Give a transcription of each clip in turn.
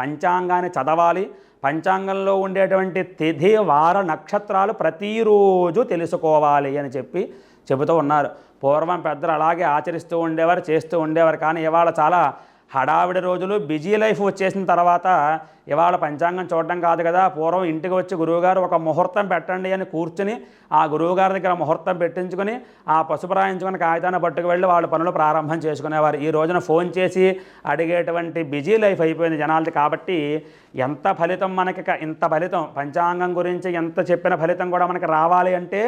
పంచాంగాన్ని చదవాలి. పంచాంగంలో ఉండేటువంటి తిథి వార నక్షత్రాలు ప్రతిరోజు తెలుసుకోవాలి అని చెప్పి చెబుతూ ఉన్నారు. పూర్వం పెద్దలు అలాగే ఆచరిస్తూ ఉండేవారు చేస్తూ ఉండేవారు. కానీ ఇవాళ చాలా హడావిడి రోజులు బిజీ లైఫ్ వచ్చేసిన తర్వాత ఇవాళ పంచాంగం చూడడం కాదు కదా. పూర్వం ఇంటికి వచ్చి గురువుగారు ఒక ముహూర్తం పెట్టండి అని కూర్చుని ఆ గురువుగారి దగ్గర ముహూర్తం పెట్టించుకుని ఆ పసుపు రాయించుకుని కాగితాన్ని పట్టుకు వెళ్ళి వాళ్ళ పనులు ప్రారంభం చేసుకునేవారు. ఈ రోజున ఫోన్ చేసి అడిగేటువంటి బిజీ లైఫ్ అయిపోయింది జనాలది కాబట్టి ఎంత ఫలితం మనకి ఇంత ఫలితం? పంచాంగం గురించి ఎంత చెప్పిన ఫలితం కూడా మనకి రావాలి అంటే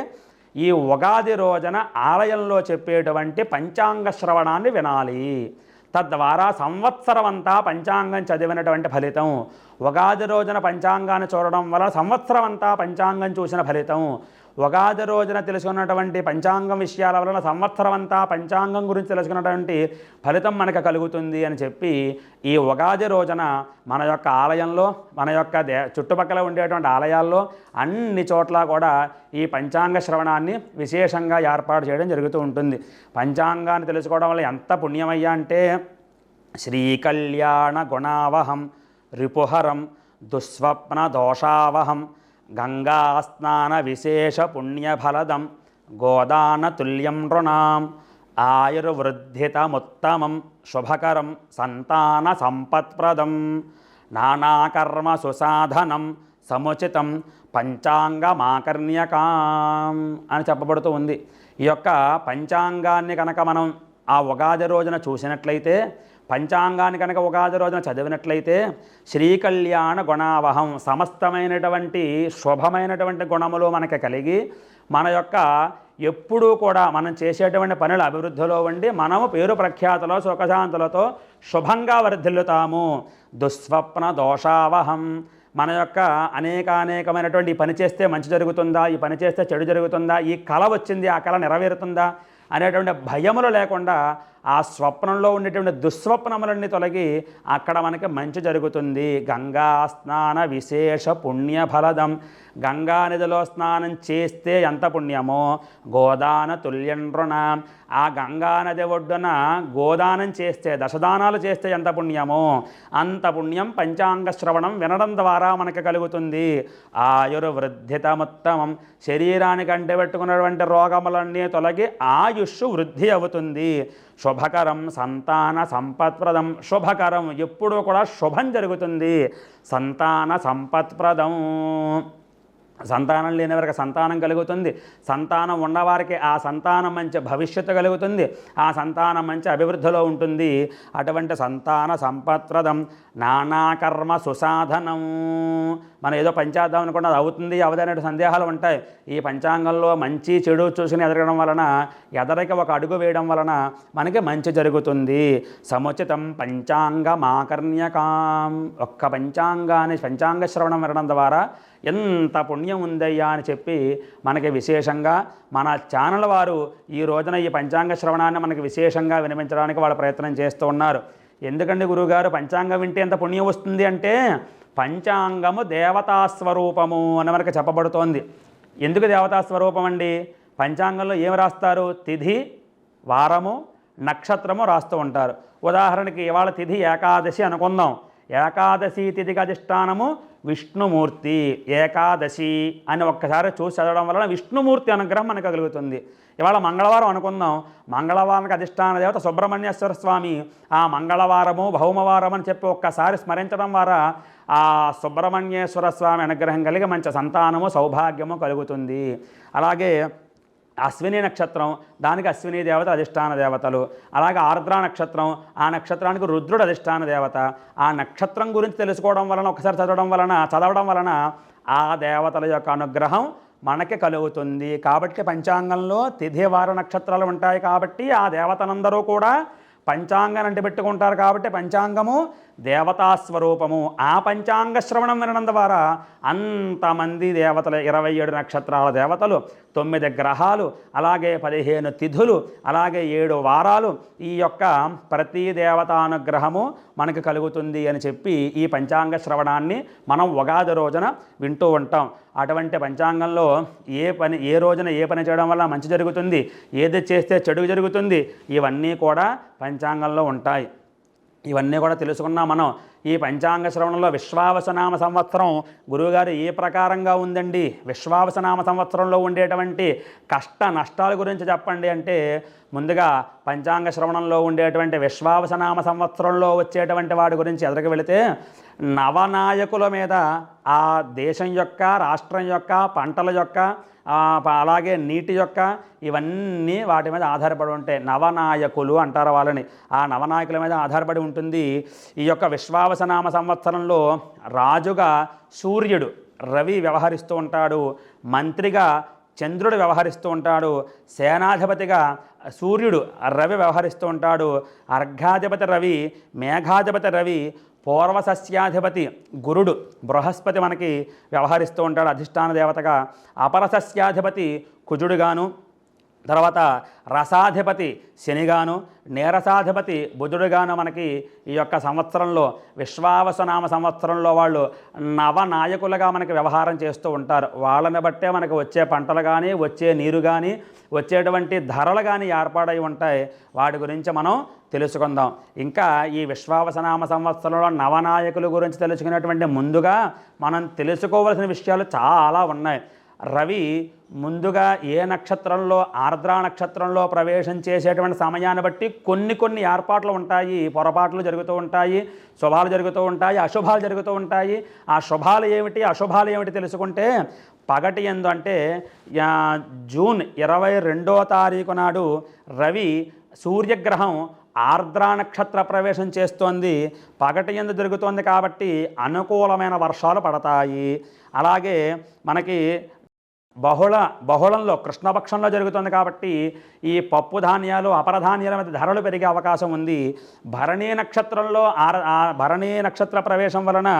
ఈ ఉగాది రోజున ఆలయంలో చెప్పేటువంటి పంచాంగ శ్రవణాన్ని వినాలి. తద్వారా సంవత్సరం అంతా పంచాంగం చదివినటువంటి ఫలితం. ఉగాది రోజున పంచాంగాన్ని చూడడం వల్ల సంవత్సరం అంతా పంచాంగం చూసిన ఫలితం. ఉగాది రోజున తెలుసుకున్నటువంటి పంచాంగం విషయాల వలన సంవత్సరం అంతా పంచాంగం గురించి తెలుసుకున్నటువంటి ఫలితం మనకు కలుగుతుంది అని చెప్పి ఈ ఉగాది రోజున మన యొక్క ఆలయంలో మన యొక్క దే చుట్టుపక్కల ఉండేటువంటి ఆలయాల్లో అన్ని చోట్ల కూడా ఈ పంచాంగ శ్రవణాన్ని విశేషంగా ఏర్పాటు చేయడం జరుగుతూ ఉంటుంది. పంచాంగాన్ని తెలుసుకోవడం వల్ల ఎంత పుణ్యమయ్యా అంటే శ్రీకళ్యాణ గుణావహం రిపుహరం దుస్వప్న దోషావహం గంగాస్నాన విశేష పుణ్యఫలదం గోదాన తుల్యం నృణాం ఆయుర్వృద్ధితముత్తమం శుభకరం సంతాన సంపత్ప్రదం నానాకర్మ సుసాధనం సముచితం పంచాంగమాకర్ణ్యకాం అని చెప్పబడుతూ ఉంది. ఈ యొక్క పంచాంగాన్ని కనుక మనం ఆ ఉగాది రోజున చూసినట్లయితే పంచాంగాన్ని కనుక ఉగాది రోజున చదివినట్లయితే శ్రీకళ్యాణ గుణావహం సమస్తమైనటువంటి శుభమైనటువంటి గుణములు మనకి కలిగి మన యొక్క ఎప్పుడూ కూడా మనం చేసేటువంటి పనుల అభివృద్ధిలో ఉండి మనము పేరు ప్రఖ్యాతలో సుఖశాంతులతో శుభంగా వర్ధిల్లుతాము. దుస్వప్న దోషావహం. మన యొక్క అనేక అనేకమైనటువంటి ఈ పని చేస్తే మంచి జరుగుతుందా? ఈ పని చేస్తే చెడు జరుగుతుందా? ఈ కళ వచ్చింది ఆ కళ నెరవేరుతుందా? అనేటువంటి భయములు లేకుండా ఆ స్వప్నంలో ఉండేటువంటి దుస్వప్నములన్నీ తొలగి అక్కడ మనకి మంచి జరుగుతుంది. గంగా స్నాన విశేష పుణ్యఫలదం. గంగా నదిలో స్నానం చేస్తే ఎంత పుణ్యమో? గోదాన తుల్యండ్రున. ఆ గంగా నది ఒడ్డున గోదానం చేస్తే దశదానాలు చేస్తే ఎంత పుణ్యమో? అంత పుణ్యం పంచాంగ శ్రవణం వినడం ద్వారా మనకు కలుగుతుంది. ఆయుర్వృద్ధితముత్తమం. శరీరానికి అంటబెట్టుకున్నటువంటి రోగములన్నీ తొలగి ఆయుష్ వృద్ధి అవుతుంది. శుభకరం సంతాన సంపత్ప్రదం. శుభకరం ఎప్పుడూ కూడా శుభం జరుగుతుంది. సంతాన సంపత్ప్రదం. సంతానం లేని వారికి సంతానం కలుగుతుంది. సంతానం ఉన్నవారికి ఆ సంతానం మంచి భవిష్యత్తు కలుగుతుంది. ఆ సంతానం మంచి అభివృద్ధిలో ఉంటుంది. అటువంటి సంతాన సంపత్ప్రదం. నానాకర్మ సుసాధనం. మనం ఏదో పంచేద్దాం అనుకున్న అది అవుతుంది అవదనే సందేహాలు ఉంటాయి. ఈ పంచాంగంలో మంచి చెడు చూసుకుని ఎదగడం వలన ఎదరికి ఒక అడుగు వేయడం వలన మనకి మంచి జరుగుతుంది. సముచితం పంచాంగమాకర్ణ్యకాం. ఒక్క పంచాంగాన్ని పంచాంగ శ్రవణం వినడం ద్వారా ఎంత పుణ్యం ఉందయ్యా అని చెప్పి మనకి విశేషంగా మన ఛానల్ వారు ఈ రోజున ఈ పంచాంగ శ్రవణాన్ని మనకి విశేషంగా వినిపించడానికి వాళ్ళు ప్రయత్నం చేస్తూ ఉన్నారు. ఎందుకండి గురువుగారు పంచాంగం వింటే ఎంత పుణ్యం వస్తుంది అంటే పంచాంగము దేవతా స్వరూపము అని మనకు చెప్పబడుతోంది. ఎందుకు దేవతా స్వరూపం అండి పంచాంగంలో ఏమి రాస్తారు? తిథి వారము నక్షత్రము రాస్తూ ఉంటారు. ఉదాహరణకి ఇవాళ తిథి ఏకాదశి అనుకుందాం. ఏకాదశి తిథికి అధిష్టానము విష్ణుమూర్తి. ఏకాదశి అని ఒక్కసారి చూసి చదవడం వలన విష్ణుమూర్తి అనుగ్రహం మనకు కలుగుతుంది. ఇవాళ మంగళవారం అనుకుందాం. మంగళవారానికి అధిష్టాన దేవత సుబ్రహ్మణ్యేశ్వర స్వామి ఆ మంగళవారము భౌమవారం అని చెప్పి ఒక్కసారి స్మరించడం ద్వారా ఆ ఆ సుబ్రహ్మణ్యేశ్వర స్వామి అనుగ్రహం కలిగి మంచి సంతానము సౌభాగ్యము కలుగుతుంది. అలాగే అశ్విని నక్షత్రం దానికి అశ్విని దేవత అధిష్టాన దేవతలు. అలాగే ఆర్ద్ర నక్షత్రం ఆ నక్షత్రానికి రుద్రుడు అధిష్టాన దేవత. ఆ నక్షత్రం గురించి తెలుసుకోవడం వలన ఒకసారి చదవడం వలన చదవడం వలన ఆ దేవతల యొక్క అనుగ్రహం మనకి కలుగుతుంది. కాబట్టి పంచాంగంలో తిథివార నక్షత్రాలు ఉంటాయి కాబట్టి ఆ దేవతలందరూ కూడా పంచాంగం అంటిపెట్టుకుంటారు కాబట్టి పంచాంగము దేవతా స్వరూపము ఆ పంచాంగ శ్రవణం వినడం ద్వారా అంతమంది దేవతలు ఇరవై ఏడు నక్షత్రాల దేవతలు తొమ్మిది గ్రహాలు అలాగే పదిహేను తిథులు అలాగే ఏడు వారాలు ఈ యొక్క ప్రతి దేవతానుగ్రహము మనకు కలుగుతుంది అని చెప్పి ఈ పంచాంగ శ్రవణాన్ని మనం ఉగాది రోజున వింటూ ఉంటాం. అటువంటి పంచాంగంలో ఏ పని ఏ రోజున ఏ పని చేయడం వల్ల మంచి జరుగుతుంది? ఏది చేస్తే చెడు జరుగుతుంది? ఇవన్నీ కూడా పంచాంగంలో ఉంటాయి. ఇవన్నీ కూడా తెలుసుకున్నాం మనం. ఈ పంచాంగ శ్రవణంలో విశ్వావసనామ సంవత్సరం గురువుగారు ఏ ప్రకారంగా ఉందండి? విశ్వావసనామ సంవత్సరంలో ఉండేటువంటి కష్ట నష్టాల గురించి చెప్పండి అంటే ముందుగా పంచాంగ శ్రవణంలో ఉండేటువంటి విశ్వావసనామ సంవత్సరంలో వచ్చేటువంటి వాడి గురించి ఎదురుకు వెళితే నవనాయకుల మీద ఆ దేశం యొక్క రాష్ట్రం యొక్క పంటల యొక్క అలాగే నీటి యొక్క ఇవన్నీ వాటి మీద ఆధారపడి ఉంటాయి నవనాయకులు అంటారు వాళ్ళని. ఆ నవనాయకుల మీద ఆధారపడి ఉంటుంది ఈ యొక్క విశ్వావసనామ సంవత్సరంలో రాజుగా సూర్యుడు రవి వ్యవహరిస్తూ ఉంటాడు మంత్రిగా చంద్రుడు వ్యవహరిస్తూ ఉంటాడు సేనాధిపతిగా సూర్యుడు రవి వ్యవహరిస్తూ ఉంటాడు అర్ఘాధిపతి రవి మేఘాధిపతి రవి పూర్వ సస్యాధిపతి గురుడు బృహస్పతి మనకి వ్యవహరిస్తూ ఉంటాడు అధిష్టాన దేవతగా. అపర సస్యాధిపతి కుజుడుగాను తర్వాత రసాధిపతి శనిగాను నీరసాధిపతి బుధుడుగాను మనకి ఈ యొక్క సంవత్సరంలో విశ్వావసనామ సంవత్సరంలో వాళ్ళు నవనాయకులుగా మనకి వ్యవహారం చేస్తూ ఉంటారు. వాళ్ళని బట్టే మనకు వచ్చే పంటలు కానీ వచ్చే నీరు కానీ వచ్చేటువంటి ధరలు కానీ ఏర్పాడై ఉంటాయి. వాటి గురించి మనం తెలుసుకుందాం. ఇంకా ఈ విశ్వావసనామ సంవత్సరంలో నవనాయకుల గురించి తెలుసుకునేటువంటి ముందుగా మనం తెలుసుకోవలసిన విషయాలు చాలా ఉన్నాయి. రవి ముందుగా ఏ నక్షత్రంలో ఆర్ద్రా నక్షత్రంలో ప్రవేశం చేసేటువంటి సమయాన్ని బట్టి కొన్ని కొన్ని ఏర్పాట్లు ఉంటాయి. పొరపాట్లు జరుగుతూ ఉంటాయి శుభాలు జరుగుతూ ఉంటాయి అశుభాలు జరుగుతూ ఉంటాయి. ఆ శుభాలు ఏమిటి అశుభాలు ఏమిటి తెలుసుకుంటే పగటి ఎందు అంటే జూన్ ఇరవై రెండో తారీఖు నాడు రవి సూర్యగ్రహం ఆర్ద్రా నక్షత్ర ప్రవేశం చేస్తోంది. పగటి ఎందు జరుగుతోంది కాబట్టి అనుకూలమైన వర్షాలు పడతాయి. అలాగే మనకి బహుళ బహుళంలో కృష్ణపక్షంలో జరుగుతుంది కాబట్టి ఈ పప్పు ధాన్యాలు అపరధాన్యాల మీద ధరలు పెరిగే అవకాశం ఉంది. భరణీ నక్షత్రంలో ఆర భరణీ నక్షత్ర ప్రవేశం వలన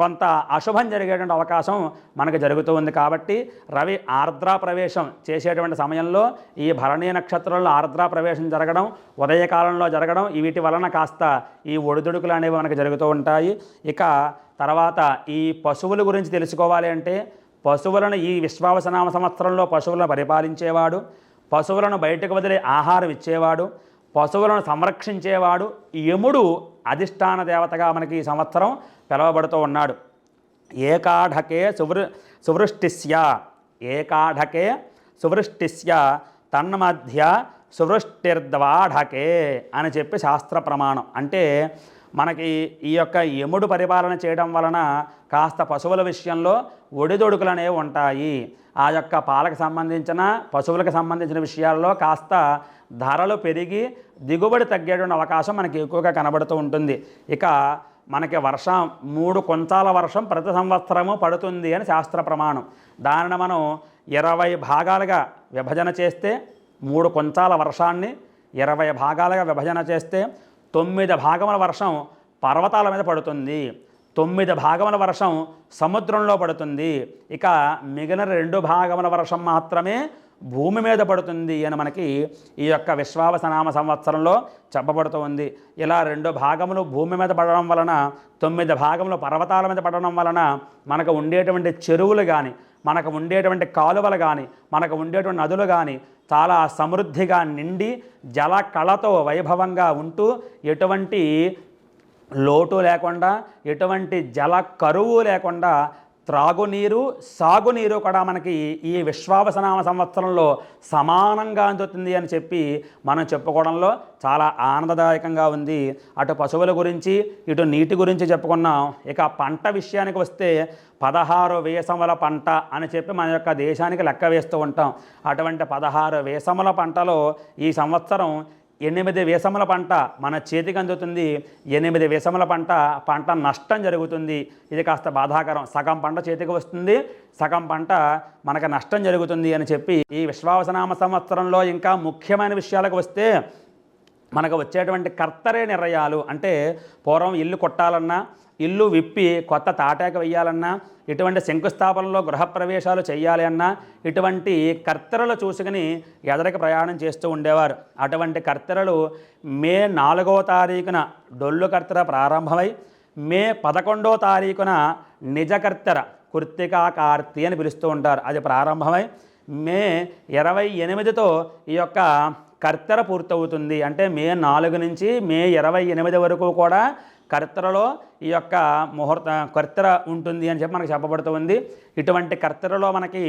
కొంత అశుభం జరిగేటువంటి అవకాశం మనకు జరుగుతూ ఉంది కాబట్టి రవి ఆర్ద్రా ప్రవేశం చేసేటువంటి సమయంలో ఈ భరణీ నక్షత్రంలో ఆర్ద్రా ప్రవేశం జరగడం ఉదయకాలంలో జరగడం వీటి వలన కాస్త ఈ ఒడిదుడుకులు అనేవి మనకు జరుగుతూ ఉంటాయి. ఇక తర్వాత ఈ పశువుల గురించి తెలుసుకోవాలి అంటే పశువులను ఈ విశ్వావసనామ సంవత్సరంలో పశువులను పరిపాలించేవాడు పశువులను బయటకు వదిలే ఆహారం ఇచ్చేవాడు పశువులను సంరక్షించేవాడు యముడు అధిష్టాన దేవతగా మనకి ఈ సంవత్సరం పిలువబడుతూ ఉన్నాడు. ఏకాఢకే సువృ సువృష్టిస్య ఏకాఢకే సువృష్టిస్య తన్మధ్య సువృష్టిర్ద్వాఢకే అని చెప్పి శాస్త్ర ప్రమాణం. అంటే మనకి ఈ యొక్క యముడు పరిపాలన చేయడం వలన కాస్త పశువుల విషయంలో ఒడిదొడుకులు అనేవి ఉంటాయి. ఆ యొక్క పాలకు సంబంధించిన పశువులకు సంబంధించిన విషయాల్లో కాస్త ధరలు పెరిగి దిగుబడి తగ్గేటువంటి అవకాశం మనకి ఎక్కువగా కనబడుతూ ఉంటుంది. ఇక మనకి వర్షం మూడు కొంచాల వర్షం ప్రతి సంవత్సరము పడుతుంది అని శాస్త్ర ప్రమాణం. దానిని మనం ఇరవై భాగాలుగా విభజన చేస్తే మూడు కొంచాల వర్షాన్ని ఇరవై భాగాలుగా విభజన చేస్తే తొమ్మిది భాగముల వర్షం పర్వతాల మీద పడుతుంది. తొమ్మిది భాగముల వర్షం సముద్రంలో పడుతుంది. ఇక మిగిలిన రెండు భాగముల వర్షం మాత్రమే భూమి మీద పడుతుంది అని మనకి ఈ యొక్క విశ్వావసనామ సంవత్సరంలో చెప్పబడుతూ ఉంది. ఇలా రెండు భాగములు భూమి మీద పడడం వలన తొమ్మిది భాగములు పర్వతాల మీద పడడం వలన మనకు ఉండేటువంటి చెరువులు కానీ మనకు ఉండేటువంటి కాలువలు కానీ మనకు ఉండేటువంటి నదులు కానీ చాలా సమృద్ధిగా నిండి జల కళతో వైభవంగా ఉంటూ ఎటువంటి లోటు లేకుండా ఎటువంటి జల కరువు లేకుండా త్రాగునీరు సాగునీరు కూడా మనకి ఈ విశ్వావసనామ సంవత్సరంలో సమానంగా అందుతుంది అని చెప్పి మనం చెప్పుకోవడంలో చాలా ఆనందదాయకంగా ఉంది. అటు పశువుల గురించి ఇటు నీటి గురించి చెప్పుకున్నాం. ఇక పంట విషయానికి వస్తే పదహారు వేసముల పంట అని చెప్పి మన యొక్క దేశానికి లెక్క వేస్తూ ఉంటాం. అటువంటి పదహారు వేసముల పంటలో ఈ సంవత్సరం ఎనిమిది వేసముల పంట మన చేతికి అందుతుంది. ఎనిమిది వేసముల పంట పంట నష్టం జరుగుతుంది. ఇది కాస్త బాధాకరం. సగం పంట చేతికి వస్తుంది. సగం పంట మనకు నష్టం జరుగుతుంది అని చెప్పి ఈ విశ్వావసనామ సంవత్సరంలో ఇంకా ముఖ్యమైన విషయాలకు వస్తే మనకు వచ్చేటువంటి కర్తరే నిర్ణయాలు. అంటే పూర్వం ఇల్లు కొట్టాలన్నా ఇల్లు విప్పి కొత్త తాటాక వెయ్యాలన్నా ఇటువంటి శంకుస్థాపనలో గృహప్రవేశాలు చేయాలి అన్నా ఇటువంటి కర్తెరలు చూసుకుని ఎదరికి ప్రయాణం చేస్తూ ఉండేవారు. అటువంటి కర్తెరలు మే నాలుగో తారీఖున డొల్లు కర్తెర ప్రారంభమై మే పదకొండో తారీఖున నిజకర్తెర కృత్తికా కార్తీ అని పిలుస్తూ ఉంటారు. అది ప్రారంభమై మే ఇరవై ఎనిమిదితో ఈ యొక్క కర్తెర పూర్తవుతుంది. అంటే మే నాలుగు నుంచి మే ఇరవై ఎనిమిది వరకు కూడా కర్తరలో ఈ యొక్క ముహూర్త కర్తెర ఉంటుంది అని చెప్పి మనకు చెప్పబడుతుంది ఇటువంటి కర్తెరలో మనకి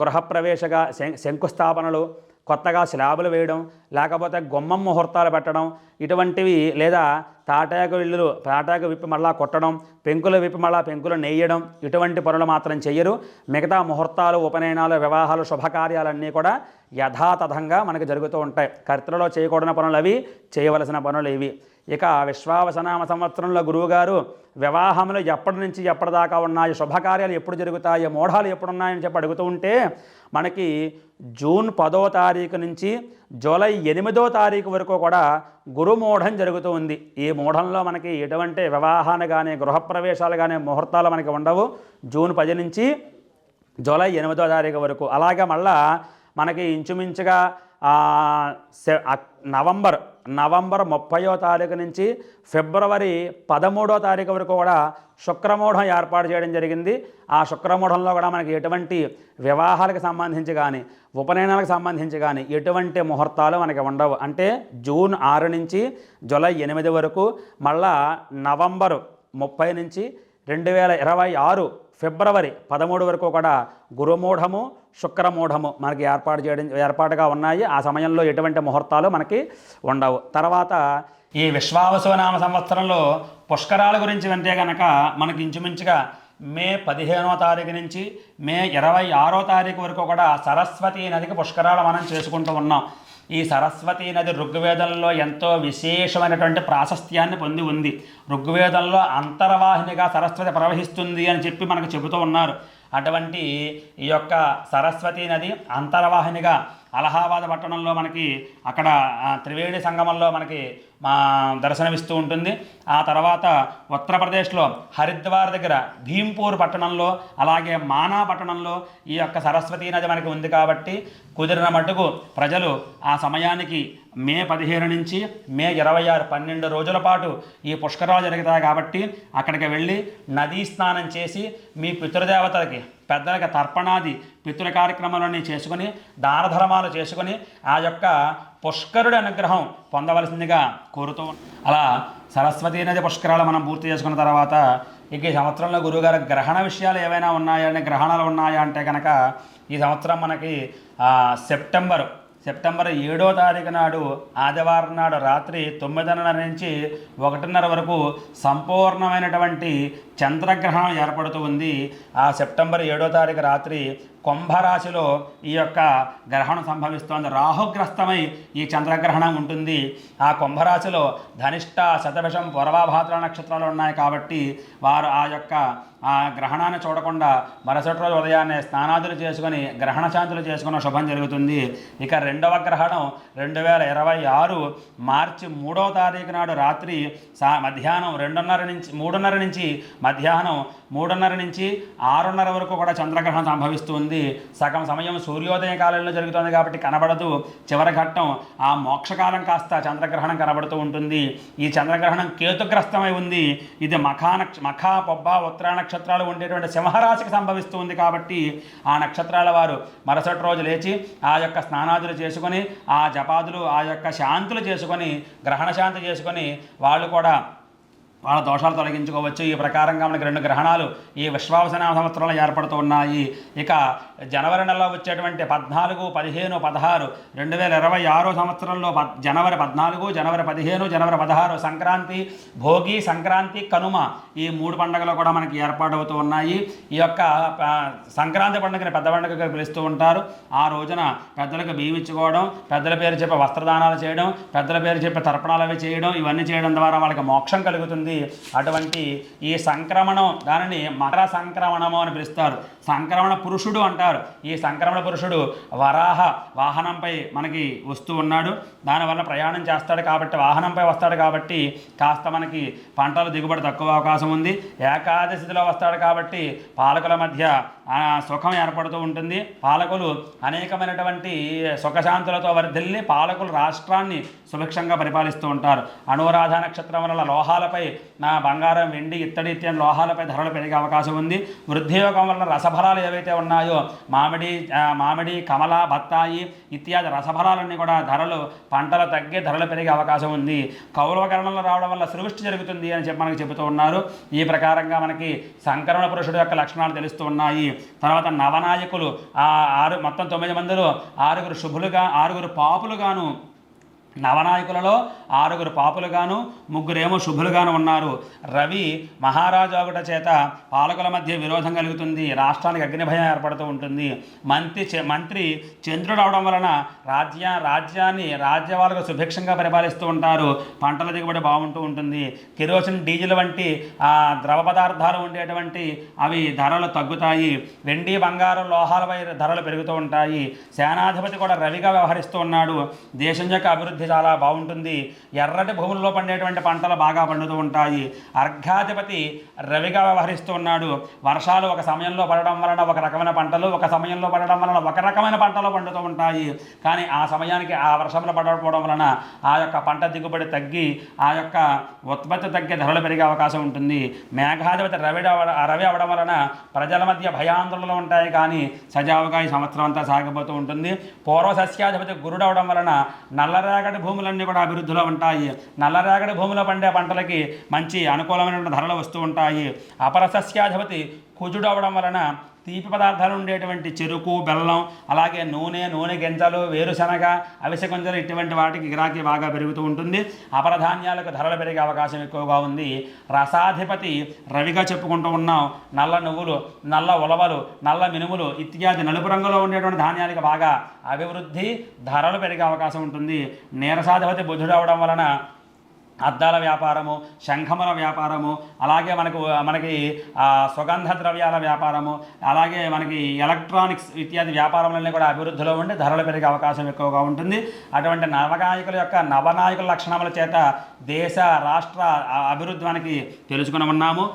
గృహప్రవేశగా శం శంకుస్థాపనలు కొత్తగా స్లాబులు వేయడం లేకపోతే గుమ్మం ముహూర్తాలు పెట్టడం ఇటువంటివి లేదా తాటాకు ఇల్లులు తాటాకు విప్పి మళ్ళా కొట్టడం పెంకులు విప్పి మళ్ళా పెంకులు నెయ్యడం ఇటువంటి పనులు మాత్రం చెయ్యరు మిగతా ముహూర్తాలు ఉపనయనాలు వివాహాలు శుభకార్యాలన్నీ కూడా యథాతథంగా మనకి జరుగుతూ ఉంటాయి. కర్తలలో చేయకూడని పనులు అవి చేయవలసిన పనులు ఇవి. ఇక విశ్వావసనామ సంవత్సరంలో గురువుగారు వివాహములు ఎప్పటి నుంచి ఎప్పటిదాకా ఉన్నాయి శుభకార్యాలు ఎప్పుడు జరుగుతాయి మోఢాలు ఎప్పుడు ఉన్నాయని చెప్పి అడుగుతూ ఉంటే మనకి జూన్ పదో తారీఖు నుంచి జూలై ఎనిమిదో తారీఖు వరకు కూడా గురుమూఢం జరుగుతూ ఉంది. ఈ మూఢంలో మనకి ఎటువంటి వివాహాలు కానీ గృహప్రవేశాలు కానీ ముహూర్తాలు మనకి ఉండవు. జూన్ పది నుంచి జూలై ఎనిమిదో తారీఖు వరకు. అలాగే మళ్ళా మనకి ఇంచుమించుగా నవంబర్ నవంబర్ ముప్పయో తారీఖు నుంచి ఫిబ్రవరి పదమూడో తారీఖు వరకు కూడా శుక్రమూఢం ఏర్పాటు చేయడం జరిగింది. ఆ శుక్రమూఢంలో కూడా మనకి ఎటువంటి వివాహాలకు సంబంధించి కానీ ఉపనయనాలకు సంబంధించి కానీ ఎటువంటి ముహూర్తాలు మనకి ఉండవు. అంటే జూన్ ఆరు నుంచి జూలై ఎనిమిది వరకు మళ్ళా నవంబరు ముప్పై నుంచి రెండు వేల ఇరవై ఆరు ఫిబ్రవరి పదమూడు వరకు కూడా గురుమూఢము శుక్రమూఢము మనకి ఏర్పాటు చేయడం ఏర్పాటుగా ఉన్నాయి. ఆ సమయంలో ఎటువంటి ముహూర్తాలు మనకి ఉండవు. తర్వాత ఈ విశ్వావసునామ సంవత్సరంలో పుష్కరాల గురించి వింటే కనుక మనకి ఇంచుమించుగా మే పదిహేనో తారీఖు నుంచి మే ఇరవై ఆరో తారీఖు వరకు కూడా సరస్వతి నదికి పుష్కరాలు మనం చేసుకుంటూ ఉన్నాం. ఈ సరస్వతి నది ఋగ్వేదంలో ఎంతో విశేషమైనటువంటి ప్రాశస్త్యాన్ని పొంది ఉంది. ఋగ్వేదంలో అంతర్వాహినిగా సరస్వతి ప్రవహిస్తుంది అని చెప్పి మనకు చెబుతూ ఉన్నారు. అటువంటి ఈ యొక్క సరస్వతి నది అంతర్వాహినిగా అలహాబాద్ పట్టణంలో మనకి అక్కడ త్రివేణి సంగమంలో మనకి మా దర్శనమిస్తూ ఉంటుంది. ఆ తర్వాత ఉత్తరప్రదేశ్లో హరిద్వార్ దగ్గర భీంపూర్ పట్టణంలో అలాగే మానా పట్టణంలో ఈ యొక్క సరస్వతీ నది మనకి ఉంది కాబట్టి కుదిరిన మటుకు ప్రజలు ఆ సమయానికి మే పదిహేను నుంచి మే ఇరవై ఆరు పన్నెండు రోజుల పాటు ఈ పుష్కరాలు జరుగుతాయి కాబట్టి అక్కడికి వెళ్ళి నదీ స్నానం చేసి మీ పితృదేవతలకి పెద్దలకి తర్పణాది పితృ కార్యక్రమాలన్నీ చేసుకుని దానధర్మాలు చేసుకుని ఆ యొక్క పుష్కరుడి అనుగ్రహం పొందవలసిందిగా కోరుతూ అలా సరస్వతీ నది పుష్కరాలు మనం పూర్తి చేసుకున్న తర్వాత ఇక ఈ సంవత్సరంలో గురువుగారు గ్రహణ విషయాలు ఏవైనా ఉన్నాయా? అంటే గ్రహణాలు ఉన్నాయా అంటే కనుక ఈ సంవత్సరం మనకి సెప్టెంబర్ సెప్టెంబర్ ఏడో తారీఖు నాడు ఆదివారం నాడు రాత్రి తొమ్మిదిన్నర నుంచి ఒకటిన్నర వరకు సంపూర్ణమైనటువంటి చంద్రగ్రహణం ఏర్పడుతూ ఉంది. ఆ సెప్టెంబర్ ఏడో తారీఖు రాత్రి కుంభరాశిలో ఈ యొక్క గ్రహణం సంభవిస్తోంది. రాహుగ్రస్తమై ఈ చంద్రగ్రహణం ఉంటుంది. ఆ కుంభరాశిలో ధనిష్ట శతభిషం పొరవాభాద్ర నక్షత్రాలు ఉన్నాయి కాబట్టి వారు ఆ యొక్క ఆ గ్రహణాన్ని చూడకుండా మరుసటి రోజు ఉదయాన్నే స్నానాదులు చేసుకొని గ్రహణ శాంతులు చేసుకున్న శుభం జరుగుతుంది. ఇక రెండు రెండవ గ్రహణం రెండు వేల ఇరవై ఆరు మార్చి మూడవ తారీఖు నాడు రాత్రి సా మధ్యాహ్నం రెండున్నర నుంచి మూడున్నర నుంచి మధ్యాహ్నం మూడున్నర నుంచి ఆరున్నర వరకు కూడా చంద్రగ్రహణం సంభవిస్తుంది. సగం సమయం సూర్యోదయ కాలంలో జరుగుతుంది కాబట్టి కనబడదు. చివరి ఘట్టం ఆ మోక్షకాలం కాస్త చంద్రగ్రహణం కనబడుతూ ఉంటుంది. ఈ చంద్రగ్రహణం కేతుగ్రస్తమై ఉంది. ఇది మఖా నక్ష మఖా పొబ్బ ఉత్తరా నక్షత్రాలు ఉండేటువంటి సింహరాశికి సంభవిస్తుంది కాబట్టి ఆ నక్షత్రాల వారు మరుసటి రోజు లేచి ఆ యొక్క స్నానాదులు చేసుకొని ఆ జపాదులు ఆ యొక్క శాంతులు చేసుకొని గ్రహణ శాంతి చేసుకొని వాళ్ళు కూడా వాళ్ళ దోషాలు తొలగించుకోవచ్చు. ఈ ప్రకారంగా మనకి రెండు గ్రహణాలు ఈ విశ్వావసనామ సంవత్సరంలో ఏర్పడుతూ ఉన్నాయి. ఇక జనవరి నెలలో వచ్చేటువంటి పద్నాలుగు పదిహేను పదహారు రెండు వేల ఇరవై ఆరో సంవత్సరంలో పద్ జనవరి పద్నాలుగు జనవరి పదిహేను జనవరి పదహారు సంక్రాంతి భోగి సంక్రాంతి కనుమ ఈ మూడు పండుగలు కూడా మనకి ఏర్పాటవుతూ ఉన్నాయి. ఈ యొక్క సంక్రాంతి పండుగని పెద్ద పండుగగా పిలుస్తూ ఉంటారు. ఆ రోజున పెద్దలకు బియ్యం ఇచ్చుకోవడం పెద్దల పేరు చెప్పి వస్త్రదానాలు చేయడం పెద్దల పేరు చెప్పి తర్పణాలు అవి చేయడం ఇవన్నీ చేయడం ద్వారా వాళ్ళకి మోక్షం కలుగుతుంది. అటువంటి ఈ సంక్రమణం దానిని మకర సంక్రమణము అని పిలుస్తారు. సంక్రమణ పురుషుడు అంటారు. ఈ సంక్రమణ పురుషుడు వరాహ వాహనంపై మనకి వస్తూ ఉన్నాడు. దానివల్ల ప్రయాణం చేస్తాడు కాబట్టి వాహనంపై వస్తాడు కాబట్టి కాస్త మనకి పంటలు దిగుబడి తక్కువ అవకాశం ఉంది. ఏకాదశిలో వస్తాడు కాబట్టి పాలకుల మధ్య సుఖం ఏర్పడుతూ ఉంటుంది. పాలకులు అనేకమైనటువంటి సుఖశాంతులతో వర్ధిల్లి పాలకులు రాష్ట్రాన్ని సుభిక్షంగా పరిపాలిస్తూ ఉంటారు. అనురాధ నక్షత్రం వల్ల లోహాలపై నా బంగారం వెండి ఇత్తడి ఇత్యాది లోహాలపై ధరలు పెరిగే అవకాశం ఉంది. వృద్ధియోగం వల్ల రసఫలాలు ఏవైతే ఉన్నాయో మామిడి మామిడి కమల బత్తాయి ఇత్యాది రసఫలాలన్నీ కూడా ధరలు పంటలు తగ్గే ధరలు పెరిగే అవకాశం ఉంది. కౌరవకరణలు రావడం వల్ల సృష్టి జరుగుతుంది అని చెప్పి మనకి చెబుతూ ఉన్నారు. ఈ ప్రకారంగా మనకి సంకరణ పురుషుడు యొక్క లక్షణాలు తెలుస్తూ ఉన్నాయి. తర్వాత నవనాయకులు ఆ ఆరు మొత్తం తొమ్మిది మందిలో ఆరుగురు శుభులుగా ఆరుగురు పాపులుగాను నవనాయకులలో ఆరుగురు పాపులుగాను ముగ్గురేమో శుభులుగాను ఉన్నారు. రవి మహారాజు ఒకట చేత పాలకుల మధ్య విరోధం కలుగుతుంది. రాష్ట్రానికి అగ్నిభయం ఏర్పడుతూ ఉంటుంది. మంత్రి మంత్రి చంద్రుడు అవడం వలన రాజ్య రాజ్యాన్ని రాజ్యవాళ్ళకు సుభిక్షంగా పరిపాలిస్తూ ఉంటారు. పంటల దిగుబడి బాగుంటూ ఉంటుంది. కిరోసిన్ డీజిల్ వంటి ద్రవ పదార్థాలు ఉండేటువంటి అవి ధరలు తగ్గుతాయి. వెండి బంగారం లోహాలపై ధరలు పెరుగుతూ ఉంటాయి. సేనాధిపతి కూడా రవిగా వ్యవహరిస్తూ ఉన్నాడు. దేశం యొక్క అభివృద్ధి చాలా బాగుంటుంది. ఎర్రటి భూముల్లో పండేటువంటి పంటలు బాగా పండుతూ ఉంటాయి. అర్ఘాధిపతి రవిగా వ్యవహరిస్తూ ఉన్నాడు. వర్షాలు ఒక సమయంలో పడడం వలన ఒక రకమైన పంటలు ఒక సమయంలో పడడం వలన ఒక రకమైన పంటలు పండుతూ ఉంటాయి. కానీ ఆ సమయానికి ఆ వర్షంలో పడకపోవడం వలన ఆ యొక్క పంట దిగుబడి తగ్గి ఆ యొక్క ఉత్పత్తి తగ్గే ధరలు పెరిగే అవకాశం ఉంటుంది. మేఘాధిపతి రవి రవి అవడం వలన ప్రజల మధ్య భయాందోళనలు ఉంటాయి. కానీ సజావుగా ఈ సంవత్సరం అంతా సాగిపోతూ ఉంటుంది. పూర్వ సస్యాధిపతి గురుడు అవడం వలన నల్లరేగడి భూములన్నీ కూడా అభివృద్ధిలో ఉంటాయి. నల్లరేగడి భూమిలో పండే పంటలకి మంచి అనుకూలమైన ధరలు వస్తూ ఉంటాయి. అపరసస్యాధిపతి కుజుడు అవడం వలన తీపి పదార్థాలు ఉండేటువంటి చెరుకు బెల్లం అలాగే నూనె నూనె గింజలు వేరుశనగ అవిసె గింజలు ఇటువంటి వాటికి గిరాకీ బాగా పెరుగుతూ ఉంటుంది. అపరధాన్యాలకు ధరలు పెరిగే అవకాశం ఎక్కువగా ఉంది. రసాధిపతి రవిగా చెప్పుకుంటూ ఉన్నాం. నల్ల నువ్వులు నల్ల ఉలవలు నల్ల మినుములు ఇత్యాది నలుపు రంగులో ఉండేటువంటి ధాన్యాలకు బాగా అభివృద్ధి ధరలు పెరిగే అవకాశం ఉంటుంది. నీరసాధిపతి బుధుడు అవడం వలన అద్దాల వ్యాపారము శంఖముల వ్యాపారము అలాగే మనకు మనకి సుగంధ ద్రవ్యాల వ్యాపారము అలాగే మనకి ఎలక్ట్రానిక్స్ ఇత్యాది వ్యాపారములన్నీ కూడా అభివృద్ధిలో ఉండి ధరలు పెరిగే అవకాశం ఎక్కువగా ఉంటుంది. అటువంటి నవనాయకుల యొక్క నవనాయకుల లక్షణముల చేత దేశ రాష్ట్ర అభివృద్ధి మనకి తెలుసుకుని ఉన్నాము.